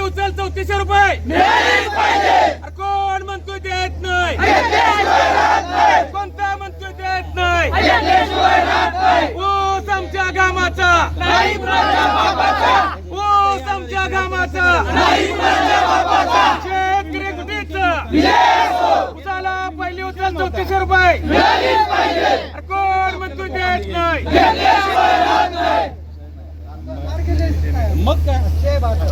रुपये. अरे कोण म्हणतोय देत नाही? कोणता म्हणतोय देत नाही? ऊस आमच्या गामाचा. ऊस आमच्या गामाचा. शेतकरी कुठेच पहिली उचल चौतीसशे रुपये. कोण म्हणतोय देत नाही? आता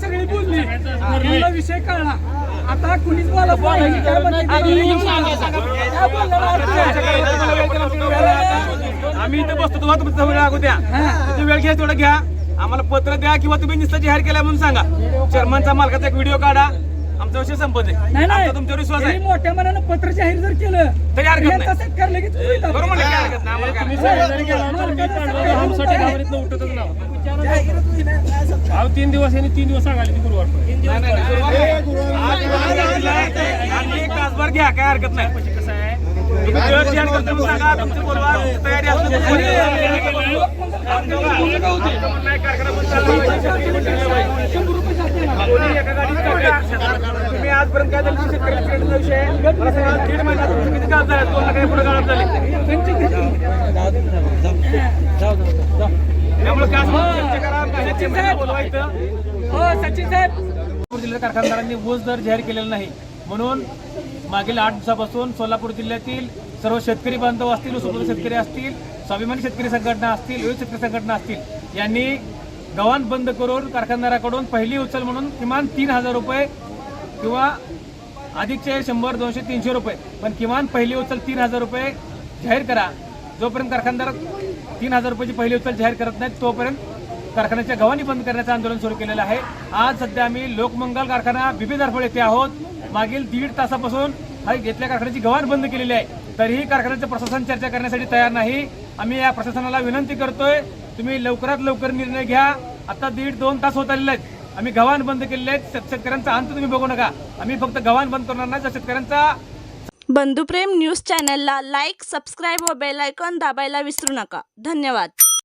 सगळी बोलली विषय कळला आता कुणीच मला आम्ही इथं बसतो तुम्हाला तुमचा वेळ लागू द्या. तुम्ही वेळ घ्या तेवढं घ्या. आम्हाला पत्र द्या किंवा तुम्ही नुसतं जाहीर केला म्हणून सांगा. चेअरमनचा मालकाचा एक व्हिडिओ काढा. आमचा विषय संपत आहे नाही नाही आमचा तुमच्यावर विश्वास आहे त्यांनी मोठ्या मनानं पत्र जाहीर जर केलं तरी हरकत हे नाही. तसंच करलं की तुम्ही दाबा. बरोबर ना? काय हरकत नाही, आम्हाला काय. आमसाठी गावारीतनं उठतच ना अहो तीन दिवस यांनी तीन दिवस सांगायला ती गुरुवार नाही, नाही, नाही. आज वेळ दिलाय. आणि एक तासभर घ्या काय हरकत नाही कसं आहे तुम्ही वेळ जाहीर करतो म्हणून सांगा तुमची बोलवा तयारी असली तर बोलवा. आमचं म्हणणं आहे, कारखाना बंद झाला पाहिजे. तुम्ही आजपर्यंत काय झालं शेतकरी ट्रेडचा विषय. आहे. मला सांगा, दीड महिन्यात तुमचे किती गाळप झाले दोन लाख पुढे गाळप झाले. त्यामुळे काय चर्चा करा बोलवायचं? हो सचिन साहेब! सोलापूर जिल्ह्यात कारखानदारांनी ऊस दर जाहीर केलेला नाही. म्हणून मागील आठ दिवसापासून सोलापूर जिल्ह्यातील सर्व शेतकरी बांधव असतील शेतकरी असतील स्वाभिमानी शेतकरी संघटना असतील विविध शेतकरी संघटना असतील यांनी गव्हाण बंद करून कारखानदाराकडून पहिली उचल म्हणून किमान तीन हजार रुपये किंवा अधिकचे शंभर दोनशे तीनशे रुपये. पण किमान पहिली उचल तीन हजार रुपये जाहीर करा. जोपर्यंत कारखानदार तीन हजार रुपयाची पहिली उचल जाहीर करत नाहीत तोपर्यंत कारखान्याच्या गव्हाणी बंद करण्याचं आंदोलन सुरू केलेलं आहे. आज सध्या आम्ही लोकमंगल कारखाना बिबी दारफळ येथे आहोत. मागील दीड तासापासून हा घेतल्या कारखान्याची गव्हाण बंद केलेली आहे. तरीही कारखान्याचं प्रशासन चर्चा करण्यासाठी तयार नाही. आम्ही या प्रशासनाला विनंती करतोय तुम्ही लवकरात लवकर निर्णय घ्या. आता दीड दोन तास होत आलेले आहेत. आम्ही गव्हाण बंद केलेले आहेत. शेतकऱ्यांचा अंत तुम्ही बघू नका. आम्ही फक्त गव्हाण बंद करणार नाही. जर शेतकऱ्यांचा बंधुप्रेम न्यूज चॅनलला लाईक सबस्क्राईब व बेल आयकॉन दाबायला विसरू नका. धन्यवाद.